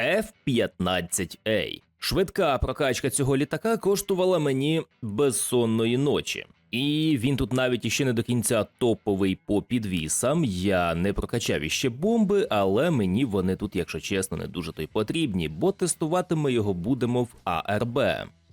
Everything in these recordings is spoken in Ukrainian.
F-15A. Швидка прокачка цього літака коштувала мені безсонної ночі. І він тут навіть іще не до кінця топовий по підвісам. Я не прокачав іще бомби, але мені вони тут, якщо чесно, не дуже то й потрібні, бо тестувати ми його будемо в АРБ.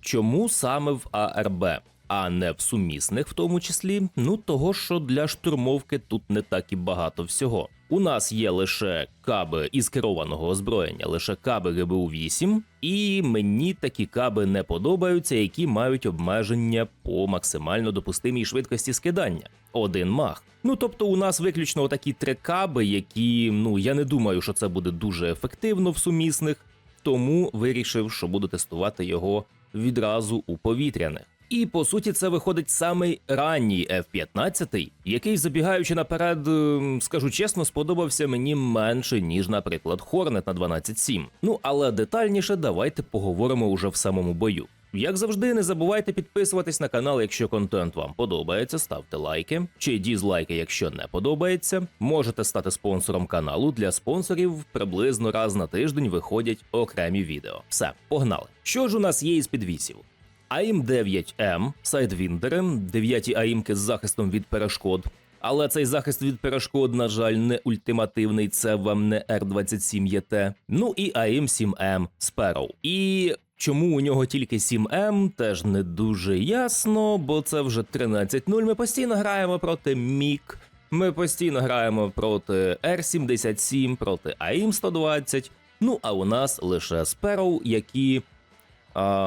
Чому саме в АРБ? А не в сумісних, в тому числі, ну того, що для штурмовки тут не так і багато всього. У нас є лише каби із керованого озброєння, лише каби ГБУ 8, і мені такі каби не подобаються, які мають обмеження по максимально допустимій швидкості скидання. Один мах. Ну тобто, у нас виключно такі три каби, які ну я не думаю, що це буде дуже ефективно в сумісних, тому вирішив, що буду тестувати його відразу у повітряних. І по суті, це виходить самий ранній F-15, який, забігаючи наперед, ем, скажу чесно, сподобався мені менше, ніж, наприклад, Hornet на 12.7. Ну але детальніше давайте поговоримо уже в самому бою. Як завжди, не забувайте підписуватись на канал, якщо контент вам подобається, ставте лайки чи дізлайки, якщо не подобається. Можете стати спонсором каналу. Для спонсорів приблизно раз на тиждень виходять окремі відео. Все, погнали. Що ж у нас є із підвісів? АІМ 9М, сайдвіндери, 9 АІМки з захистом від перешкод. Але цей захист від перешкод, на жаль, не ультимативний, це вам не R27ЄТ. Ну і АІМ 7М Sparrow. І чому у нього тільки 7М, теж не дуже ясно, бо це вже 13-0. Ми постійно граємо проти Мік, ми постійно граємо проти R77, проти АІМ 120. Ну а у нас лише Sparrow, які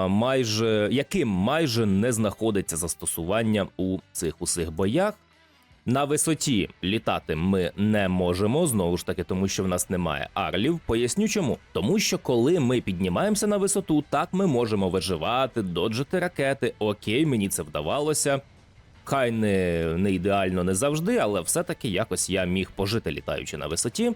майже яким майже не знаходиться застосування у цих усіх боях. На висоті літати ми не можемо знову ж таки, тому що в нас немає арлів. Поясню чому. Тому що коли ми піднімаємося на висоту, так ми можемо виживати, доджити ракети. Окей, мені це вдавалося. Хай не, не ідеально не завжди, але все-таки якось я міг пожити літаючи на висоті.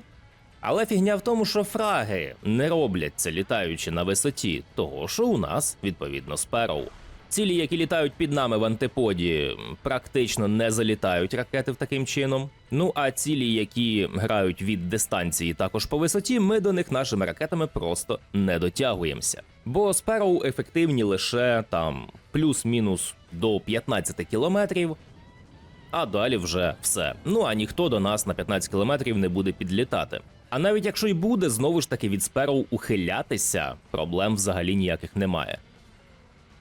Але фігня в тому, що фраги не роблять це літаючи на висоті, того що у нас відповідно спероу. Цілі, які літають під нами в антиподі, практично не залітають ракети в таким чином. Ну а цілі, які грають від дистанції також по висоті, ми до них нашими ракетами просто не дотягуємося. Бо спероу ефективні лише там плюс-мінус до 15 кілометрів, а далі вже все. Ну а ніхто до нас на 15 кілометрів не буде підлітати. А навіть якщо й буде, знову ж таки від сперу ухилятися, проблем взагалі ніяких немає.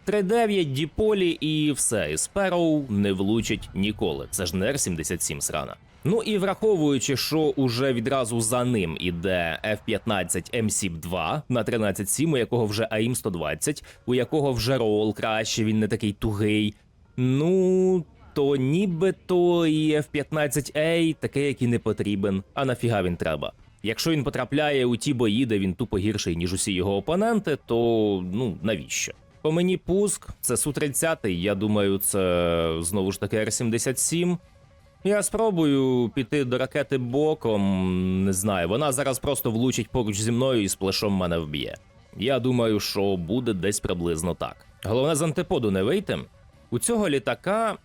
3-9 діполі і все, і спероу не влучить ніколи. Це ж не R77 срана. Ну і враховуючи, що уже відразу за ним іде F-15 MSIP-2 на 13.7, у якого вже AIM 120, у якого вже рол краще, він не такий тугий. Ну, то нібито і F-15A таке, який не потрібен. А нафіга він треба? Якщо він потрапляє у ті бої, де він тупо гірший, ніж усі його опоненти, то ну навіщо? По мені пуск, це Су-30, я думаю, це знову ж таки Р-77. Я спробую піти до ракети боком, не знаю, вона зараз просто влучить поруч зі мною і сплешом мене вб'є. Я думаю, що буде десь приблизно так. Головне з антиподу не вийти. У цього літака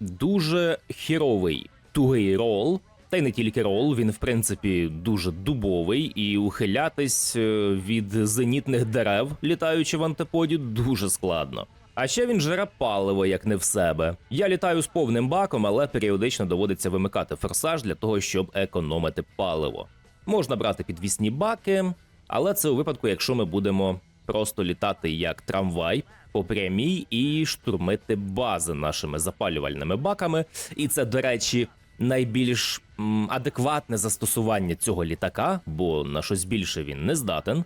дуже хіровий тугий рол, та й не тільки рол, він в принципі дуже дубовий, і ухилятись е, від зенітних дерев, літаючи в антиподі, дуже складно. А ще він жере паливо, як не в себе. Я літаю з повним баком, але періодично доводиться вимикати форсаж для того, щоб економити паливо. Можна брати підвісні баки, але це у випадку, якщо ми будемо просто літати як трамвай по прямій і штурмити бази нашими запалювальними баками. І це, до речі, найбільш адекватне застосування цього літака, бо на щось більше він не здатен.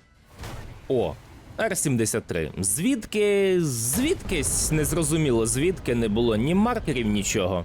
О, Р-73. Звідки, звідкись незрозуміло, звідки не було ні маркерів, нічого.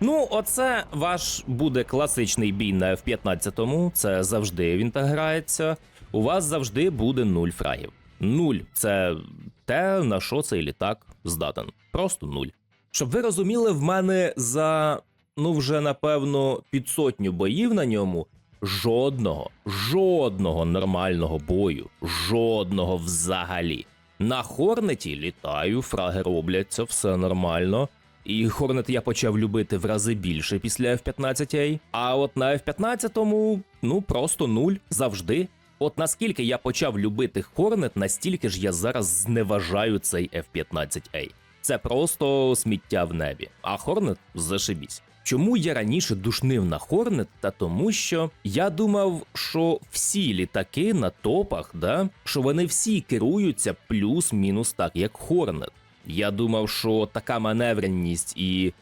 Ну, оце ваш буде класичний бій на F-15. Це завжди він так грається. У вас завжди буде нуль фрагів. Нуль це те, на що цей літак здатен. Просто нуль. Щоб ви розуміли, в мене за ну вже напевно під сотню боїв на ньому. Жодного, жодного нормального бою, жодного взагалі. На Хорнеті літаю, фраги робляться, все нормально. І Хорнет я почав любити в рази більше після F-15A. А от на F-15, ну просто нуль завжди. От наскільки я почав любити Hornet, настільки ж я зараз зневажаю цей F-15A. Це просто сміття в небі. А Hornet зашибісь. Чому я раніше душнив на Hornet? Та тому, що я думав, що всі літаки на топах, да, що вони всі керуються плюс-мінус так, як Hornet. Я думав, що така маневреність і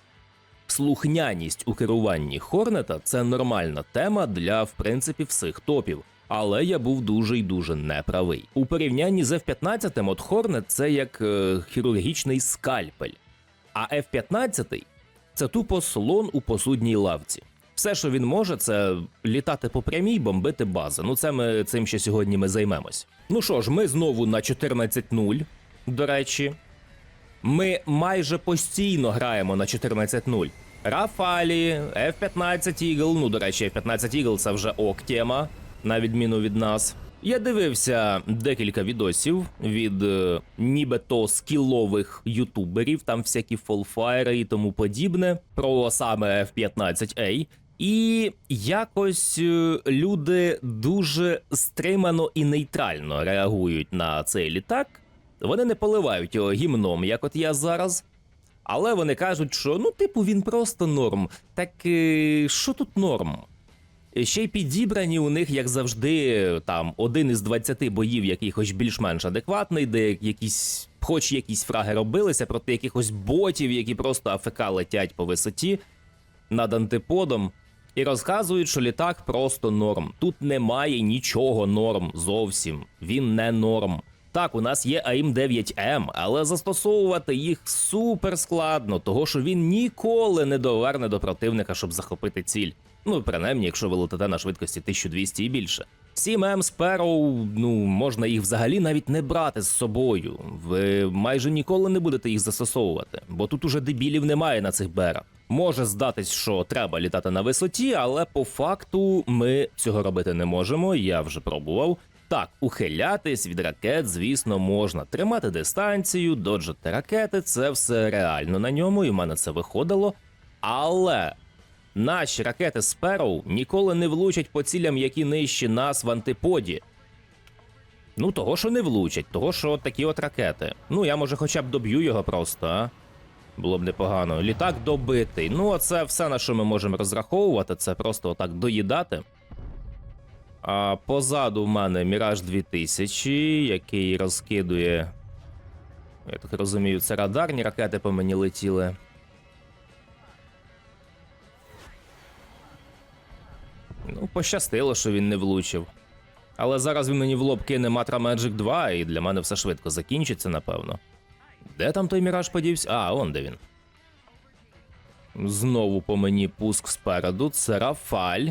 слухняність у керуванні Хорнета це нормальна тема для, в принципі, всіх топів. Але я був дуже й дуже неправий. У порівнянні з F-15 от Хорнет це як е, хірургічний скальпель. А F-15 це тупо слон у посудній лавці. Все, що він може, це літати по прямій, бомбити бази. Ну, це ми цим ще сьогодні ми займемось. Ну що ж, ми знову на 14-0, до речі. Ми майже постійно граємо на 14-0. Рафалі, F-15 Eagle, ну, до речі, F-15 Eagle це вже ок тема, на відміну від нас. Я дивився декілька відосів від е, нібито скілових ютуберів, там всякі фолфайри і тому подібне, про саме F-15A. І якось е, люди дуже стримано і нейтрально реагують на цей літак. Вони не поливають його гімном, як от я зараз. Але вони кажуть, що ну, типу, він просто норм. Так е, що тут норм? Ще й підібрані у них, як завжди, там один із 20 боїв, який хоч більш-менш адекватний, де якісь, хоч якісь фраги робилися проти якихось ботів, які просто АФК летять по висоті над антиподом. І розказують, що літак просто норм. Тут немає нічого норм зовсім. Він не норм. Так, у нас є АІМ 9М, але застосовувати їх супер складно, того що він ніколи не доверне до противника, щоб захопити ціль. Ну, принаймні, якщо ви летите на швидкості 1200 і більше. 7М Sparrow, ну можна їх взагалі навіть не брати з собою. Ви майже ніколи не будете їх застосовувати, бо тут уже дебілів немає на цих берах. Може здатись, що треба літати на висоті, але по факту ми цього робити не можемо. Я вже пробував. Так, ухилятись від ракет, звісно, можна. Тримати дистанцію, доджити ракети це все реально на ньому, і в мене це виходило. Але наші ракети Sparrow ніколи не влучать по цілям, які нижчі нас в антиподі. Ну, того, що не влучать, того, що от такі от ракети. Ну, я може хоча б доб'ю його просто, а? Було б непогано. Літак добитий. Ну, оце все, на що ми можемо розраховувати, це просто отак доїдати. А позаду в мене Міраж 2000, який розкидує. Я так розумію, це радарні ракети по мені летіли. Ну, пощастило, що він не влучив. Але зараз він мені в лоб кине Matra Magic 2, і для мене все швидко закінчиться, напевно. Де там той міраж подівся? А, он де він. Знову по мені пуск спереду. Це Рафаль.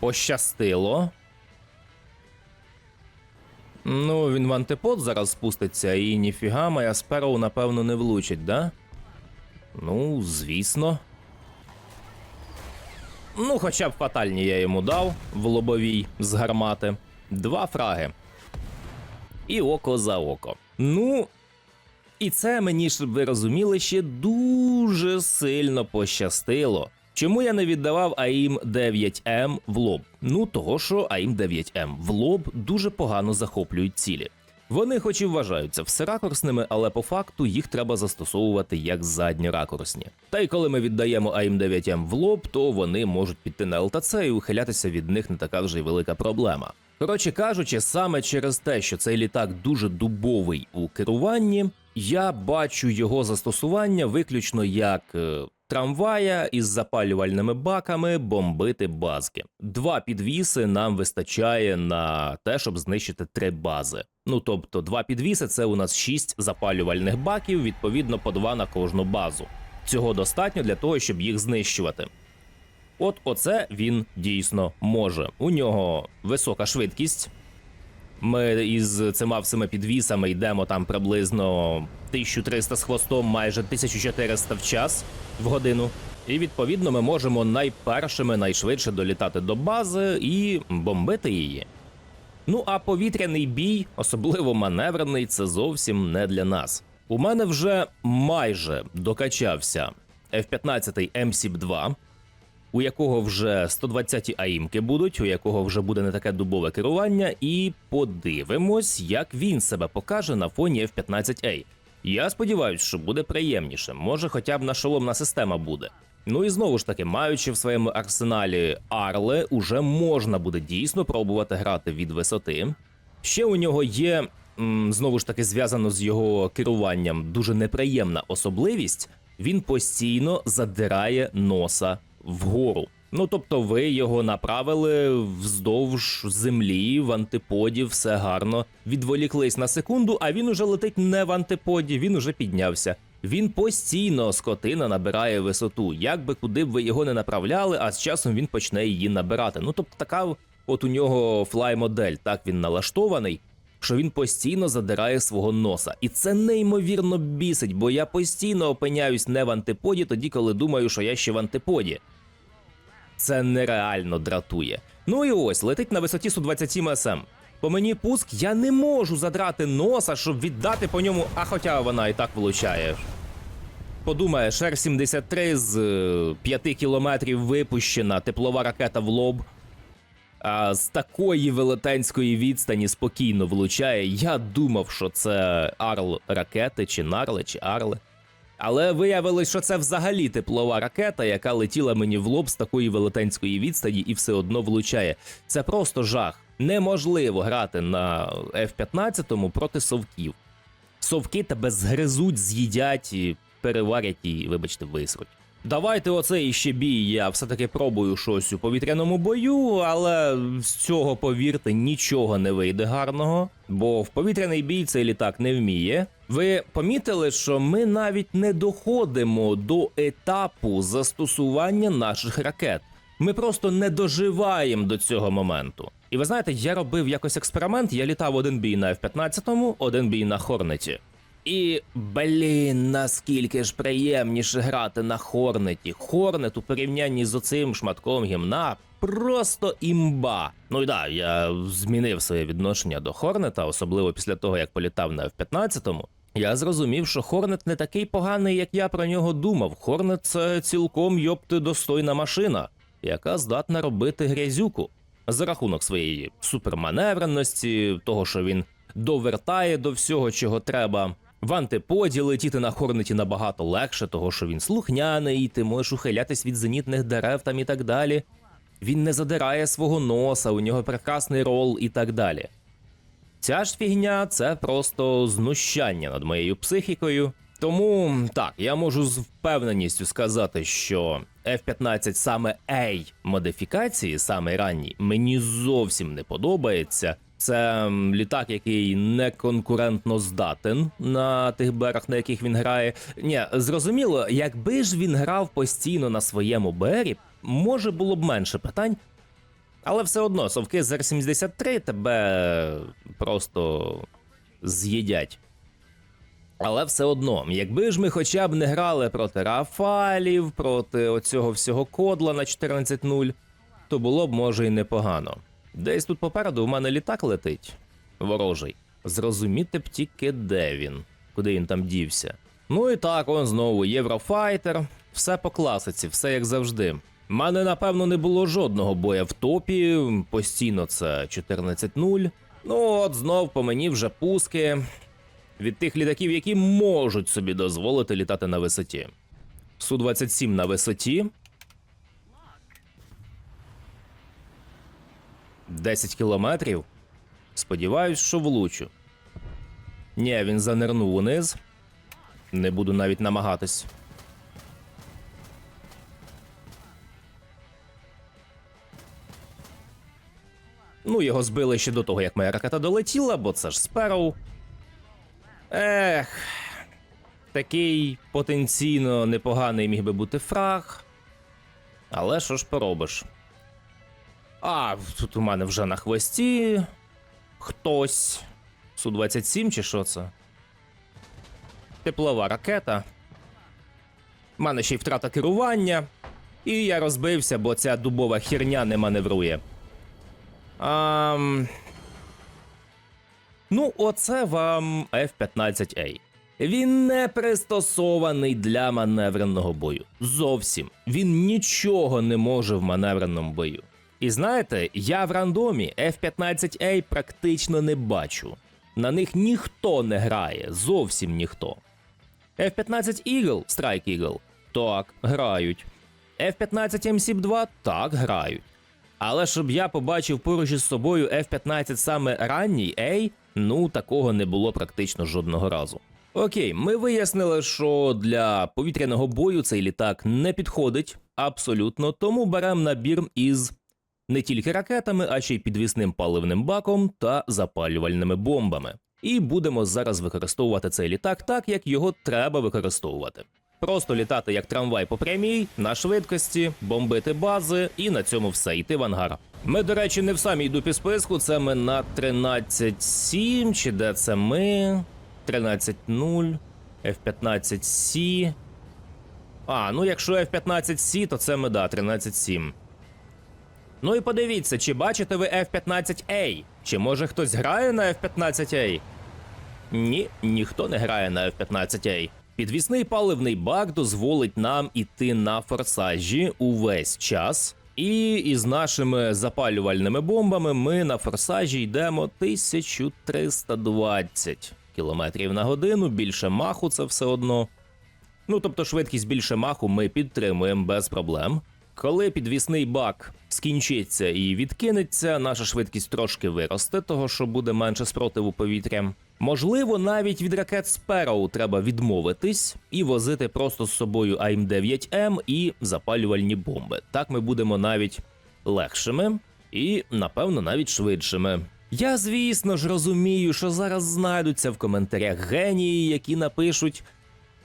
Пощастило. Ну, він в антипод зараз спуститься, і ніфіга моя спероу, напевно, не влучить, да? Ну, звісно. Ну, хоча б фатальні я йому дав в лобовій з гармати. Два фраги. І око за око. Ну. І це мені, щоб ви розуміли, ще дуже сильно пощастило. Чому я не віддавав АІМ 9М в лоб? Ну того, що АІМ 9М в лоб дуже погано захоплюють цілі. Вони, хоч і вважаються всеракурсними, але по факту їх треба застосовувати як задньоракурсні. Та й коли ми віддаємо АІМ 9М в лоб, то вони можуть піти на ЛТЦ і ухилятися від них не така вже й велика проблема. Коротше кажучи, саме через те, що цей літак дуже дубовий у керуванні, я бачу його застосування виключно як е, трамвая із запалювальними баками бомбити базки. Два підвіси нам вистачає на те, щоб знищити три бази. Ну тобто, два підвіси це у нас шість запалювальних баків, відповідно по два на кожну базу. Цього достатньо для того, щоб їх знищувати. От оце він дійсно може. У нього висока швидкість. Ми із цими всіми підвісами йдемо там приблизно 1300 з хвостом, майже 1400 в час в годину. І відповідно ми можемо найпершими найшвидше долітати до бази і бомбити її. Ну а повітряний бій, особливо маневрений, це зовсім не для нас. У мене вже майже докачався F-15 MSIP 2. У якого вже 120-ті аїмки будуть, у якого вже буде не таке дубове керування, і подивимось, як він себе покаже на фоні F-15A. Я сподіваюся, що буде приємніше, може хоча б нашоломна система буде. Ну і знову ж таки, маючи в своєму арсеналі Арле, уже можна буде дійсно пробувати грати від висоти. Ще у нього є знову ж таки зв'язано з його керуванням дуже неприємна особливість. Він постійно задирає носа вгору. Ну тобто, ви його направили вздовж землі, в антиподі, все гарно. Відволіклись на секунду, а він уже летить не в антиподі, він уже піднявся. Він постійно скотина набирає висоту. Як би куди б ви його не направляли, а з часом він почне її набирати. Ну тобто, така от у нього флай-модель, так він налаштований що він постійно задирає свого носа. І це неймовірно бісить, бо я постійно опиняюсь не в антиподі, тоді коли думаю, що я ще в антиподі. Це нереально дратує. Ну і ось летить на висоті Су-27 СМ. По мені пуск я не можу задрати носа, щоб віддати по ньому, а хоча вона і так влучає. Подумає, шер 73 з е, 5 кілометрів випущена, теплова ракета в лоб а з такої велетенської відстані спокійно влучає. Я думав, що це Арл ракети, чи Нарли, чи Арли. Але виявилось, що це взагалі теплова ракета, яка летіла мені в лоб з такої велетенської відстані і все одно влучає. Це просто жах. Неможливо грати на F-15 проти совків. Совки тебе згризуть, з'їдять, і переварять і, вибачте, висруть. Давайте оцей ще бій. Я все-таки пробую щось у повітряному бою, але з цього, повірте, нічого не вийде гарного, бо в повітряний бій цей літак не вміє. Ви помітили, що ми навіть не доходимо до етапу застосування наших ракет. Ми просто не доживаємо до цього моменту. І ви знаєте, я робив якось експеримент, я літав один бій на F-15, один бій на Хорнеті. І блін, наскільки ж приємніше грати на Хорнеті. Хорнет у порівнянні з оцим шматком гімна просто імба. Ну і да, я змінив своє відношення до Хорнета, особливо після того, як політав на F-15. Я зрозумів, що Хорнет не такий поганий, як я про нього думав. Хорнет це цілком йопти достойна машина, яка здатна робити грязюку за рахунок своєї суперманевреності, того, що він довертає до всього, чого треба. В антиподі летіти на хорнеті набагато легше, того що він слухняний, і ти можеш ухилятись від зенітних дерев там і так далі. Він не задирає свого носа, у нього прекрасний рол і так далі. Ця ж фігня це просто знущання над моєю психікою. Тому так, я можу з впевненістю сказати, що F-15 саме A модифікації, саме ранній, мені зовсім не подобається. Це літак, який не конкурентно здатен на тих берегах, на яких він грає. Ні, зрозуміло, якби ж він грав постійно на своєму бері, може було б менше питань. Але все одно, совки з Р-73 тебе просто з'їдять. Але все одно, якби ж ми хоча б не грали проти Рафалів, проти оцього всього кодла на 14.0, то було б може і непогано. Десь тут попереду в мене літак летить ворожий. Зрозуміти б тільки де він, куди він там дівся. Ну і так, он знову Єврофайтер. Все по класиці, все як завжди. Мене, напевно, не було жодного боя в топі, постійно це 14-0. Ну от знов по мені вже пуски від тих літаків, які можуть собі дозволити літати на висоті. Су-27 на висоті. 10 кілометрів. Сподіваюсь, що влучу. Ні, він занирнув униз. Не буду навіть намагатись. Ну, його збили ще до того, як моя ракета долетіла, бо це ж Спероу. Ех. Такий потенційно непоганий міг би бути фраг. Але що ж поробиш? А, тут у мене вже на хвості хтось. Су-27 чи що це? Теплова ракета. У мене ще й втрата керування. І я розбився, бо ця дубова херня не маневрує. Ам... Ну, оце вам F-15A. Він не пристосований для маневреного бою. Зовсім він нічого не може в маневреному бою. І знаєте, я в рандомі F-15A практично не бачу. На них ніхто не грає, зовсім ніхто. F-15 Eagle, Strike Eagle, так, грають. F-15 MC-2 так грають. Але щоб я побачив поруч із собою F-15 саме ранній A, ну такого не було практично жодного разу. Окей, ми вияснили, що для повітряного бою цей літак не підходить абсолютно, тому беремо набір із не тільки ракетами, а ще й підвісним паливним баком та запалювальними бомбами. І будемо зараз використовувати цей літак так, як його треба використовувати. Просто літати як трамвай по прямій, на швидкості, бомбити бази і на цьому все йти в ангар. Ми, до речі, не в самій дупі списку, це ми на 13.7, чи де це ми? 13.0, F15C. А, ну якщо F15C, то це ми, да, 13.7. Ну і подивіться, чи бачите ви F15A? Чи може хтось грає на F15A? Ні, ніхто не грає на F15A. Підвісний паливний бак дозволить нам іти на форсажі увесь час. І із нашими запалювальними бомбами ми на форсажі йдемо 1320 км на годину, більше маху це все одно. Ну тобто швидкість більше маху ми підтримуємо без проблем. Коли підвісний бак скінчиться і відкинеться, наша швидкість трошки виросте, того що буде менше спротиву повітря. Можливо, навіть від ракет Sparrow треба відмовитись і возити просто з собою АМ-9М і запалювальні бомби. Так ми будемо навіть легшими і, напевно, навіть швидшими. Я, звісно ж, розумію, що зараз знайдуться в коментарях генії, які напишуть.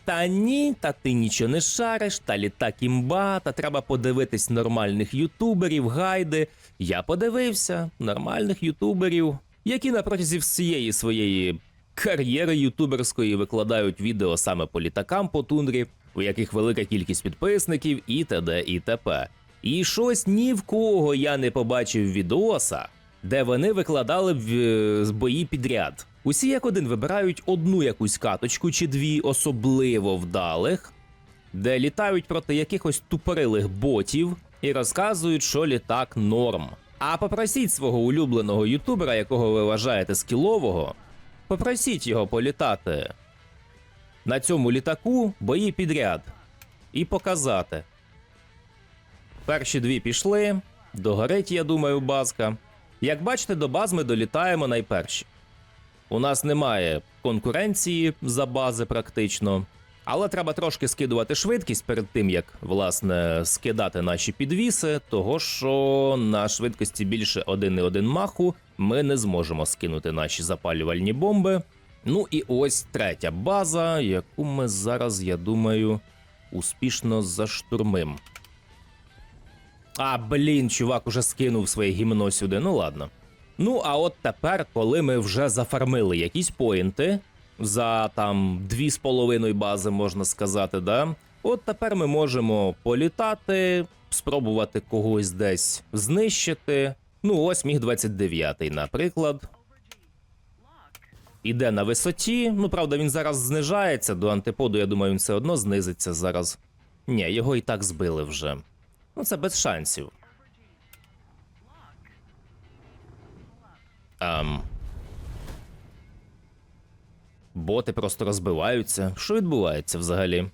Та ні, та ти нічого не шариш, та літак імба, та треба подивитись нормальних ютуберів, гайди. Я подивився нормальних ютуберів, які на протязі всієї своєї кар'єри ютуберської викладають відео саме по літакам по тундрі, у яких велика кількість підписників і т.д. і т.п. І щось ні в кого я не побачив відоса, де вони викладали в е, бої підряд. Усі як один вибирають одну якусь каточку чи дві особливо вдалих, де літають проти якихось тупорилих ботів і розказують, що літак норм. А попросіть свого улюбленого ютубера, якого ви вважаєте скілового, попросіть його політати на цьому літаку бої підряд і показати. Перші дві пішли, догорить, я думаю, базка. Як бачите, до баз ми долітаємо найперші. У нас немає конкуренції за бази практично. Але треба трошки скидувати швидкість перед тим, як власне скидати наші підвіси, того що на швидкості більше 1,1 маху ми не зможемо скинути наші запалювальні бомби. Ну і ось третя база, яку ми зараз, я думаю, успішно заштурмим. А, блін, чувак уже скинув своє гімно сюди. Ну ладно. Ну, а от тепер, коли ми вже зафармили якісь поінти за там 2,5 бази, можна сказати, да? От тепер ми можемо політати, спробувати когось десь знищити. Ну, ось міг 29, наприклад. Іде на висоті. Ну, правда, він зараз знижається до антиподу, я думаю, він все одно знизиться зараз. Ні, його і так збили вже. Ну, це без шансів. Ам. Боти просто розбиваються. Що відбувається взагалі?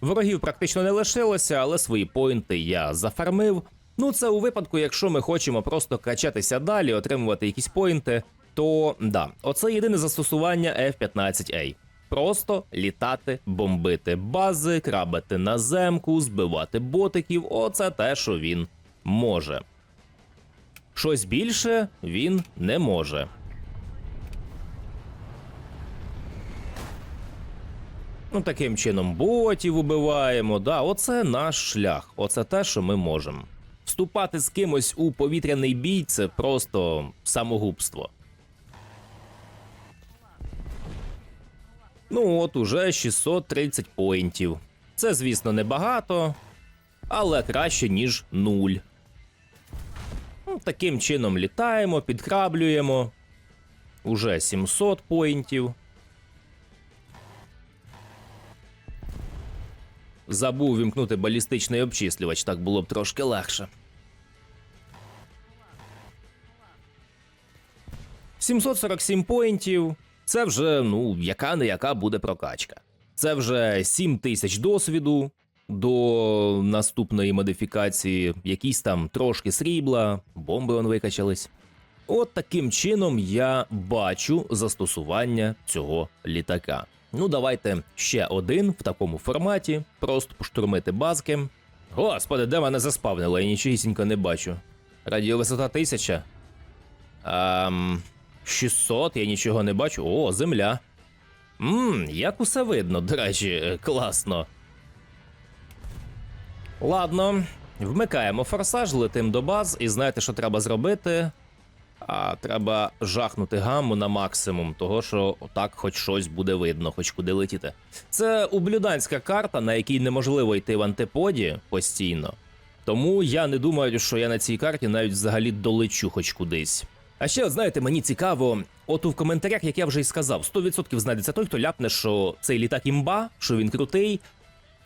Ворогів практично не лишилося, але свої поінти я зафармив. Ну, це у випадку, якщо ми хочемо просто качатися далі, отримувати якісь поінти, то да, оце єдине застосування F-15A. Просто літати, бомбити бази, крабити на земку, збивати ботиків. Оце те, що він може. Щось більше він не може. Ну, таким чином ботів убиваємо. Да, оце наш шлях. Оце те, що ми можемо. Вступати з кимось у повітряний бій це просто самогубство. Ну, от уже 630 поінтів. Це, звісно, небагато, але краще, ніж нуль. Ну, таким чином літаємо, підкраблюємо. Уже 700 поінтів. Забув вімкнути балістичний обчислювач, так було б трошки легше. 747 поінтів. Це вже, ну, яка не яка буде прокачка. Це вже 7 тисяч досвіду до наступної модифікації, якісь там трошки срібла, бомби он викачались. От таким чином я бачу застосування цього літака. Ну, давайте ще один в такому форматі, просто поштурмити базки. Господи, де мене заспавнило, я нічогісінько не бачу. Радіовисота 1000. Ем, 600, я нічого не бачу. О, земля. Ммм, як усе видно, до речі, класно. Ладно, вмикаємо форсаж, летим до баз, і знаєте, що треба зробити? А треба жахнути гамму на максимум, того що отак хоч щось буде видно, хоч куди летіти. Це ублюданська карта, на якій неможливо йти в антиподі постійно. Тому я не думаю, що я на цій карті навіть взагалі долечу хоч кудись. А ще, знаєте, мені цікаво, от у коментарях, як я вже й сказав, 100% знайдеться той, хто ляпне, що цей літак імба, що він крутий,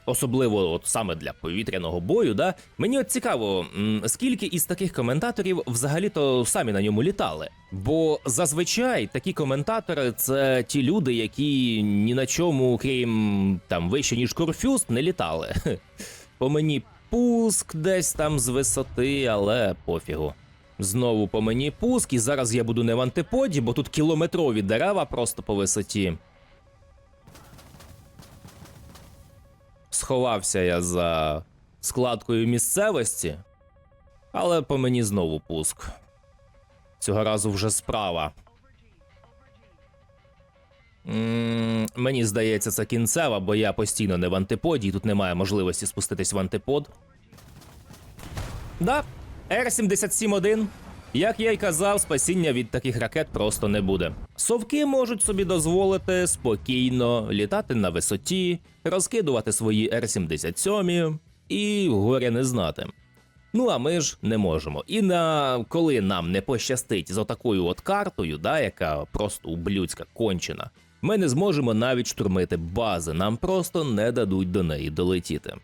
особливо от саме для повітряного бою. Да? Мені от цікаво, скільки із таких коментаторів взагалі-то самі на ньому літали. Бо зазвичай такі коментатори це ті люди, які ні на чому, крім там вище ніж Корфюст, не літали. По мені пуск десь там з висоти, але пофігу. Знову по мені пуск, і зараз я буду не в антиподі, бо тут кілометрові дерева просто по висоті. Сховався я за складкою місцевості, але по мені знову пуск. Цього разу вже справа. м мені здається, це кінцева, бо я постійно не в антиподі, і тут немає можливості спуститись в антипод. Да, Р-77-1. Як я й казав, спасіння від таких ракет просто не буде. Совки можуть собі дозволити спокійно літати на висоті, розкидувати свої Р-77 і горя не знати. Ну а ми ж не можемо. І на коли нам не пощастить з отакою от картою, да, яка просто ублюдська кончена, ми не зможемо навіть штурмити бази, нам просто не дадуть до неї долетіти.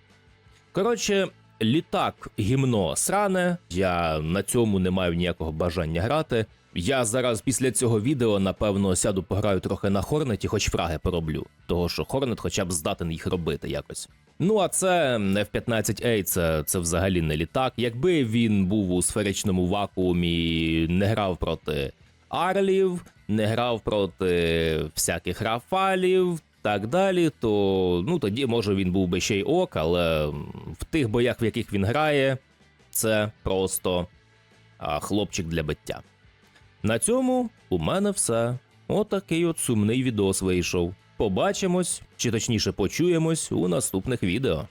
Коротше, літак гімно сране. Я на цьому не маю ніякого бажання грати. Я зараз після цього відео напевно сяду пограю трохи на Хорнеті, хоч фраги пороблю. Того що Хорнет хоча б здатен їх робити якось. Ну а це F-15A, це, це взагалі не літак. Якби він був у сферичному вакуумі, не грав проти Арлів, не грав проти всяких рафалів, так далі, то ну тоді може він був би ще й ок, але в тих боях, в яких він грає, це просто а, хлопчик для биття. На цьому у мене все. Отакий от сумний відос вийшов. Побачимось, чи точніше почуємось у наступних відео.